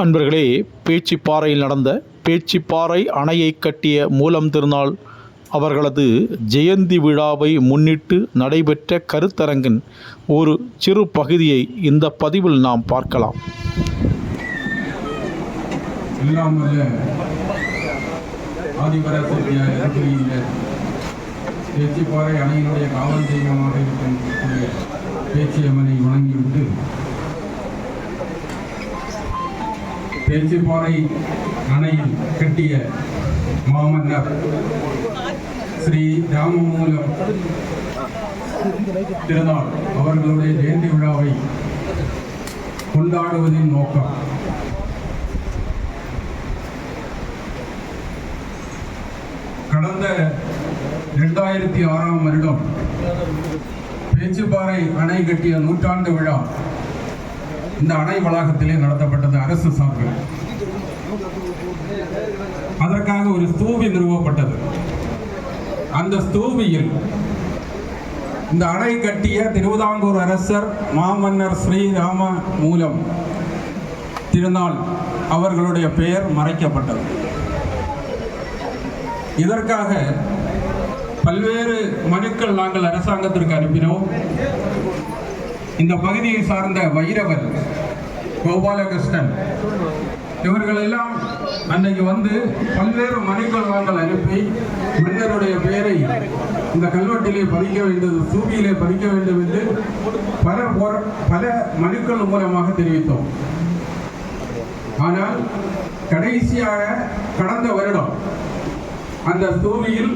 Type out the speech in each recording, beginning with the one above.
அன்பர்களே பேச்சிப்பாறையில் நடந்த பேச்சிப்பாறை அணையை கட்டிய மூலம் திருநாள் அவர்களது ஜெயந்தி விழாவை முன்னிட்டு நடைபெற்ற கருத்தரங்கின் ஒரு சிறு பகுதியை இந்த பதிவில் நாம் பார்க்கலாம். பேச்சிப்பாறை அணையினுடைய காவல் தெய்வமாக இருக்கக்கூடிய பேச்சியம்மனை வணங்கிவிட்டு பேச்சிப்பாறை அணையில் கட்டிய மாமன்னர் ஸ்ரீ ராமமூலம் திருநாள் அவர்களுடைய ஜெயந்தி விழாவை கொண்டாடுவதின் நோக்கம். கடந்த இரண்டாயிரத்தி ஆறாம் வருடம் பேச்சுப்பாறை அணை கட்டிய நூற்றாண்டு விழா இந்த அணை வளாகத்திலே நடத்தப்பட்டது அரசு சார்பில் அதற்காக ஒரு ஸ்தூபி நிறுவப்பட்டது. அந்த ஸ்தூபியில் இந்த அணை கட்டிய திருவிதாங்கூர் அரசர் மாமன்னர் ஸ்ரீராம மூலம் திருநாள் அவர்களுடைய பெயர் மறைக்கப்பட்டது. இதற்காக பல்வேறு மனுக்கள் நாங்கள் அரசாங்கத்திற்கு அனுப்பினோம். இந்த பகுதியை சார்ந்த வைரவர் கோபாலகிருஷ்ணன் இவர்கள் எல்லாம் அன்னைக்கு வந்து பல்வேறு மனுக்கள் நாங்கள் அனுப்பி மன்னருடைய பெயரை இந்த கல்வெட்டிலே பதிக்க வேண்டியது சூபியிலே பதிக்க வேண்டும் என்று பல பல மனுக்கள் மூலமாக தெரிவித்தோம். ஆனால் கடைசியாக கடந்த வருடம் அந்த சூவியில்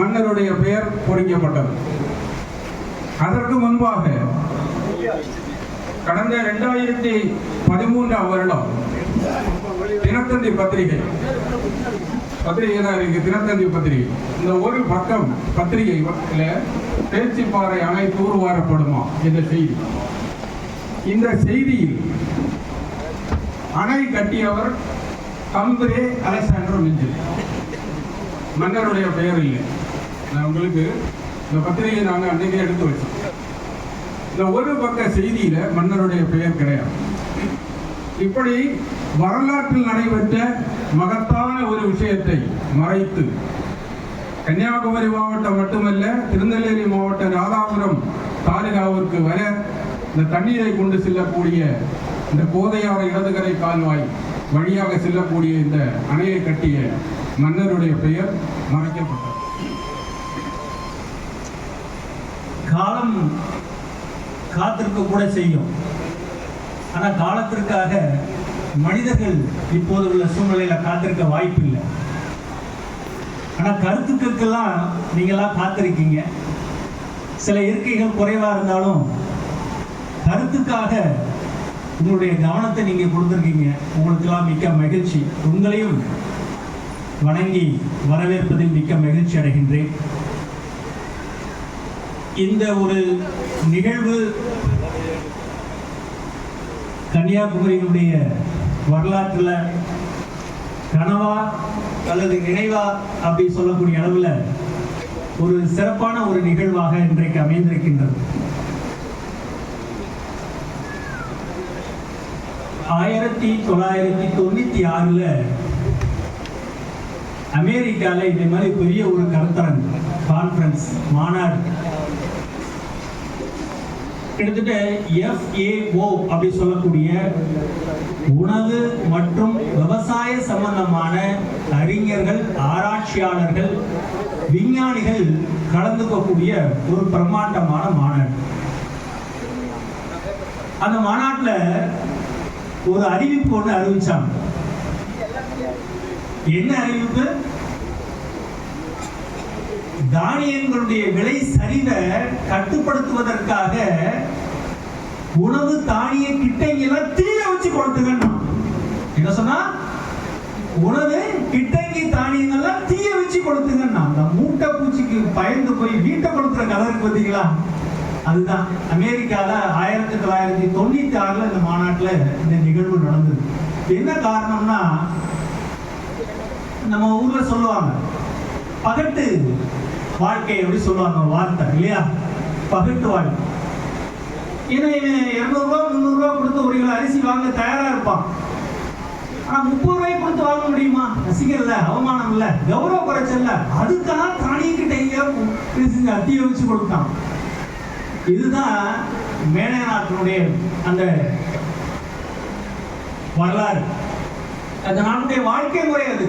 மன்னருடைய பெயர் பொறிக்கப்பட்டது. அதற்கு முன்பாக கடந்த இரண்டாயிரத்தி பதிமூன்றாம் வருடம் தினத்தந்தி பத்திரிகை. பத்திரிகை தான் இருக்கு தினத்தந்தி பத்திரிகை. இந்த ஒரு பக்கம் பத்திரிக்கைல பேச்சு பாறை அணை தூர்வாரப்படுமா என்ற செய்தி. இந்த செய்தியில் அணை கட்டியவர் கம்பரே அலெக்சாண்டர் மிஞ்சில் மன்னருடைய பெயர் இல்லை. நான் உங்களுக்கு இந்த பத்திரிகையை நாங்கள் அன்றைக்கே எடுத்து வச்சோம் இந்த ஒரு பக்க செய்தியில மன்னருடைய பெயர் கிடையாது. இப்படி வரலாற்றில் நடைபெற்ற மகத்தான ஒரு விஷயத்தை மறைத்து கன்னியாகுமரி மாவட்டம் மட்டுமல்ல திருநெல்வேலி மாவட்டம் ராதாபுரம் தாலுகாவிற்கு வர இந்த தண்ணீரை கொண்டு செல்லக்கூடிய இந்த கோதையாறு இடதுகரை கால்வாய் வழியாக செல்லக்கூடிய இந்த அணையை கட்டிய மன்னருடைய பெயர் மறைக்கப்பட்டது. காலம் காத்திருக்க கூட செய்யும் ஆனால் காலத்திற்காக மனிதர்கள் இப்போது உள்ள சூழ்நிலையில் காத்திருக்க வாய்ப்பு இல்லை ஆனால் கருத்துக்கெல்லாம் நீங்களாம் காத்திருக்கீங்க. சில இருக்கைகள் குறைவாக இருந்தாலும் கருத்துக்காக உங்களுடைய கவனத்தை நீங்கள் கொடுத்துருக்கீங்க. உங்களுக்கெல்லாம் மிக்க மகிழ்ச்சி. உங்களையும் வணங்கி வரவேற்பதில் மிக்க மகிழ்ச்சி அடைகின்றேன். இந்த ஒரு நிகழ்வு கன்னியாகுமரியினுடைய வரலாற்றில் கனவா அல்லது நினைவா அப்படி சொல்லக்கூடிய அளவில் ஒரு சிறப்பான ஒரு நிகழ்வாக இன்றைக்கு அமைந்திருக்கின்றது. ஆயிரத்தி தொள்ளாயிரத்தி தொண்ணூத்தி ஆறுல அமெரிக்கால இதே மாதிரி பெரிய ஒரு கருத்தரங்கு கான்ஃபரன்ஸ் மாநாடு. கிட்டத்தட்ட FAO அப்படி சொல்லக்கூடிய உணவு மற்றும் விவசாய சம்பந்தமான அறிஞர்கள் ஆராய்ச்சியாளர்கள் விஞ்ஞானிகள் கலந்துக்கக்கூடிய ஒரு பிரம்மாண்டமான மாநாடு. அந்த மாநாட்டில் ஒரு அறிவிப்பு ஒன்று அறிவிச்சாங்க. என்ன அறிவிப்பு? தானியங்களுடைய விலை சரிவை கட்டுப்படுத்துவதற்காக உணவு தானிய கிட்டங்கெல்லாம் தீய வச்சு கொடுத்துக்கணும் என்ன சொன்னா? உணவு கிட்டங்கி தானியங்கள்லாம் தீய வச்சு கொடுத்துங்கன்னா அந்த மூட்டை பூச்சிக்கு பயந்து போய் வீட்டை கொடுத்துற கதை இருக்கு பார்த்தீங்களா? அதுதான். அமெரிக்கால ஆயிரத்தி தொள்ளாயிரத்தி தொண்ணூத்தி ஆறுல இந்த மாநாட்டுல இந்த நிகழ்வு நடந்தது. என்ன காரணம்னா நம்ம ஊர்ல சொல்லுவாங்க பகட்டு வாழ்க்கை எப்படி சொல்லுவாங்க? ஒரு வார்த்தை இல்லையா? பகிட்டு வாழ்க்கை ஏன்னா இரநூறுவா முந்நூறுரூவா கொடுத்து ஒரு கிலோ அரிசி வாங்க தயாராக இருப்பான். ஆனால் முப்பது ரூபாய் கொடுத்து வாங்க முடியுமா? ரசிகர் அவமானம் இல்லை. கௌரவ குறைச்சல்ல இல்ல. அதுக்காக தானியங்கிட்ட எங்கேயோ வச்சு கொடுத்தான். இதுதான் மேனநாட்டினுடைய அந்த வரலாறு. அந்த நாட்டுடைய வாழ்க்கை முறை அது.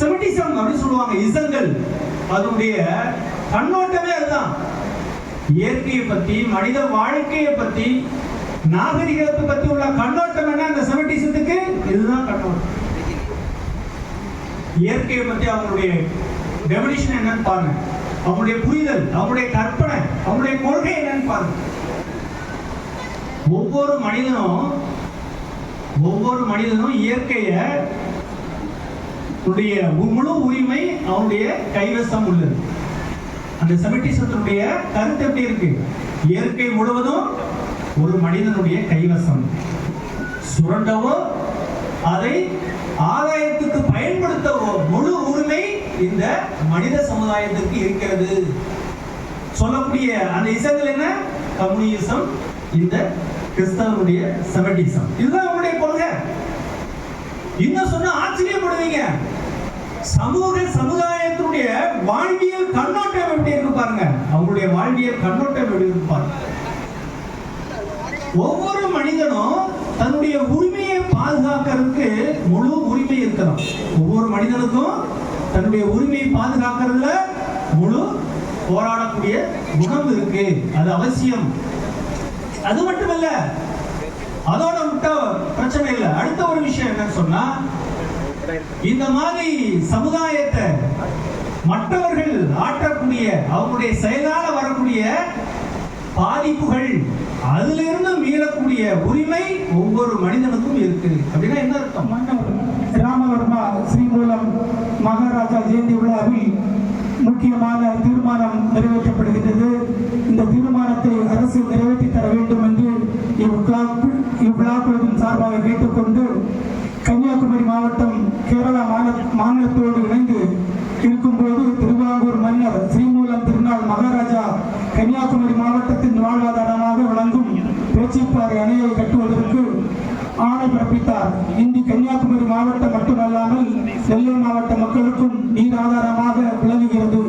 செமிட்டிசம் அப்படின்னு சொல்லுவாங்க இசங்கள். அதனுடைய கண்ணோட்டமே அதுதான். இயற்கையை பத்தி மனித வாழ்க்கையை பத்தி நாகரிகத்தை பத்தி உள்ள கண்ணோட்டம் என்ன? அந்த செமிட்டிசத்துக்கு இதுதான் கண்ணோட்டம். இயற்கையை பத்தி அவங்களுடைய டெபினிஷன் என்னன்னு பாருங்க. அவங்களுடைய புரிதல் அவங்களுடைய கற்பனை அவங்களுடைய கொள்கை என்னன்னு பாருங்க. ஒவ்வொரு மனிதனும் ஒவ்வொரு மனிதனும் இயற்கையை உடைய முழு உரிமை அவனுடைய கைவசம் உள்ளது. அந்த செமிட்டிசத்தினுடைய கருத்து எப்படி இருக்கு? இயற்கை முழுவதும் ஒரு மனிதனுடைய கைவசம். சுரண்டவோ அதை ஆதாயத்துக்கு பயன்படுத்தவோ முழு உரிமை இந்த மனித சமுதாயத்திற்கு இருக்கிறது. சொல்லக்கூடிய அந்த இசங்கள் என்ன? கம்யூனிசம் இந்த கிறிஸ்தவனுடைய செமட்டிசம். இதுதான் அவங்களுடைய கொள்கை. இன்னும் சொன்னா ஆச்சரியப்படுவீங்க. சமூக சமுதாயத்தினுடைய வாழ்வியல் கண்ணோட்டம் எப்படி இருக்கு பாருங்க. அவங்களுடைய வாழ்வியல் கண்ணோட்டம் எப்படி இருக்கு பாருங்க. ஒவ்வொரு மனிதனும் தன்னுடைய உரிமையை பாதுகாக்கிறதுக்கு முழு உரிமை இருக்கணும். ஒவ்வொரு மனிதனுக்கும் தன்னுடைய உரிமையை பாதுகாக்கிறதுல முழு போராடக்கூடிய குணம் இருக்கு. அது அவசியம். அது மட்டுமல்ல அதோட விட்டா பிரச்சனை இல்லை. அடுத்த ஒரு விஷயம் என்னன்னு சொன்னா இந்த மாதிரி சமுதாயத்தை மற்றவர்கள் ஆற்றக்கூடிய அவருடைய செயலால வரக்கூடிய பாதிப்புகள் அதுல இருந்து மீளக்கூடிய உரிமை ஒவ்வொரு மனிதனுக்கும் இருக்கு. அப்படின்னா என்ன அர்த்தம்? ராமவர்மா ஸ்ரீமூலம் மகாராஜா ஜெயந்தி விழாவில் முக்கியமான தீர்மானம் நிறைவேற்றப்படுகின்றது. இந்த தீர்மானத்தை அரசு நிறைவேற்றி தர வேண்டும் என்று இவ்விழா சார்பாக கேட்டுக்கொண்டு கன்னியாகுமரி மாவட்டம் கேரளா மாநில மாநிலத்தோடு இணைந்து இருக்கும்போது திருவாங்கூர் மன்னர் ஸ்ரீமூலம் திருநாள் மகாராஜா கன்னியாகுமரி மாவட்டத்தின் வாழ்வாதாரமாக விளங்கும் பேச்சிப்பாறை அணையை கட்டுவதற்கு ஆணை பிறப்பித்தார். இன்று கன்னியாகுமரி மாவட்டம் மட்டுமல்லாமல் நெல்லை மாவட்ட மக்களுக்கும் நீர் ஆதாரமாக விளங்குகிறது.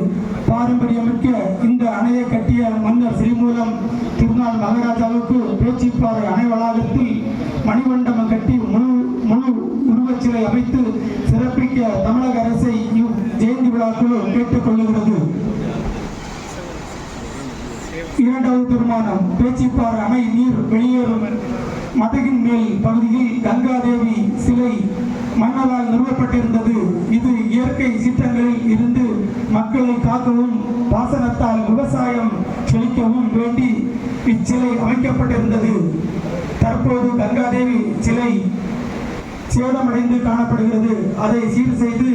பாரம்பரியமிக்க இந்த அணையை கட்டிய மன்னர் ஸ்ரீமூலம் திருநாள் மகாராஜாவுக்கு பேச்சிப்பாறை அணை வளாகத்தில் மணிமண்டபம் உருவச்சிலை அமைத்து சிறப்பிக்க தமிழக அரசை இவ் ஜெயந்தி விழாக்குழு கேட்டுக்கொள்ளுகிறது இரண்டாவது தீர்மானம் பேச்சிப்பாறை அணை நீர் வெளியேறும் மதகின் மேல் பகுதியில் கங்காதேவி சிலை மன்னரால் நிறுவப்பட்டிருந்தது. இது இயற்கை சீற்றங்களில் இருந்து மக்களை காக்கவும் பாசனத்தால் விவசாயம் செழிக்கவும் வேண்டி இச்சிலை அமைக்கப்பட்டிருந்தது. தற்போது கங்காதேவி சிலை சேதமடைந்து காணப்படுகிறது. அதை சீர் செய்து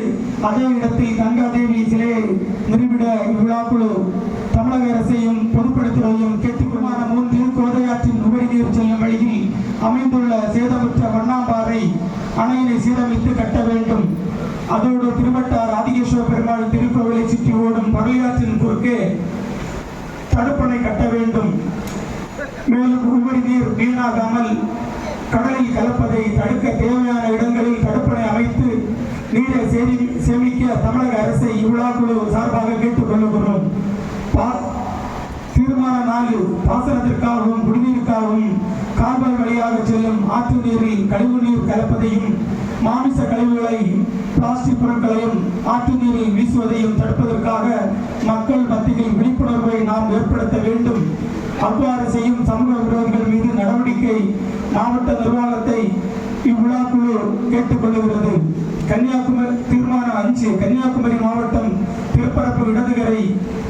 அதே இடத்தில் கங்காதேவி சிலையை நிறுவிட இவ்விழாக்குழு தமிழக அரசையும் பொதுப்பணித்துறையும் கேட்டுக்கொள்ளான மூன்று கோதையாற்றின் உபரி நீர் செல்லும் வழியில் அமைந்துள்ள சேதமுற்ற வண்ணாம்பாறை அணையினை சீரமைத்து கட்ட வேண்டும். அதோடு திருவட்டார் ஆதிகேஸ்வர பெருமாள் திருக்கோவிலை சுற்றி ஓடும் பரளியாற்றின் குறுக்கே தடுப்பணை கட்ட வேண்டும். மேலும் உபரி நீர் வீணாகாமல் கடலில் கலப்பதை தடுக்க தேவை நீரை சேமி சேமிக்க தமிழக அரசை இவ்விழாக்குழு சார்பாக கேட்டுக்கொள்ளுகிறோம் பா- தீர்மான நாளில் பாசனத்திற்காகவும் குடிநீருக்காகவும் கால்வாய் வழியாக செல்லும் ஆற்று நீரில் கழிவு நீர் கலப்பதையும் மாமிச கழிவுகளை பிளாஸ்டிக் பொருட்களையும் ஆற்று நீரில் வீசுவதையும் தடுப்பதற்காக மக்கள் மத்தியில் விழிப்புணர்வை நாம் ஏற்படுத்த வேண்டும். அவ்வாறு செய்யும் சமூக விரோதிகள் மீது நடவடிக்கை மாவட்ட நிர்வாகத்தை இவ்விழாக்குழு கேட்டுக்கொள்கிறது கன்னியாகுமரி தீர்மானம் அஞ்சு கன்னியாகுமரி மாவட்டம் திருப்பரப்பு இடதுகரை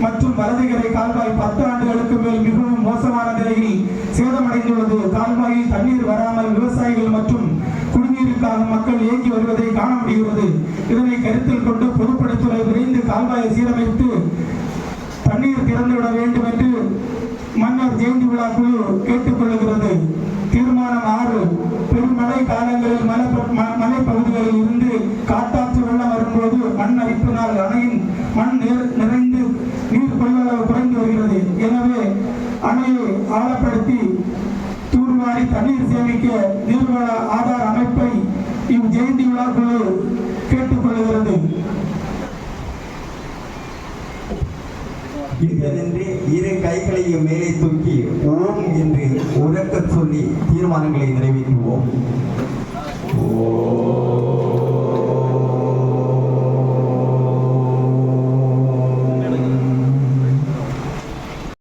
மற்றும் வலதுகரை கால்வாய் பத்து ஆண்டுகளுக்கு மேல் மிகவும் மோசமான நிலையில் சேதமடைந்துள்ளது. கால்வாயில் தண்ணீர் வராமல் விவசாயிகள் மற்றும் குடிநீருக்காக மக்கள் இயங்கி வருவதை காண முடிகிறது. இதனை கருத்தில் கொண்டு பொதுப்பணித்துறை விரைந்து கால்வாயை சீரமைத்து தண்ணீர் திறந்துவிட வேண்டும் என்று மன்னர் ஜெயந்தி விழா குழு கேட்டுக்கொள்கிறது. தீர்மானம் ஆறு. பெருமழை காலங்களில் மழை குழு கேட்டுக்கொள்கிறது. இங்கிருந்து இரு கைகளையும் மேலே தூக்கி ஓம் என்று உறக்கச் சொல்லி தீர்மானங்களை நிறைவேற்றுவோம்.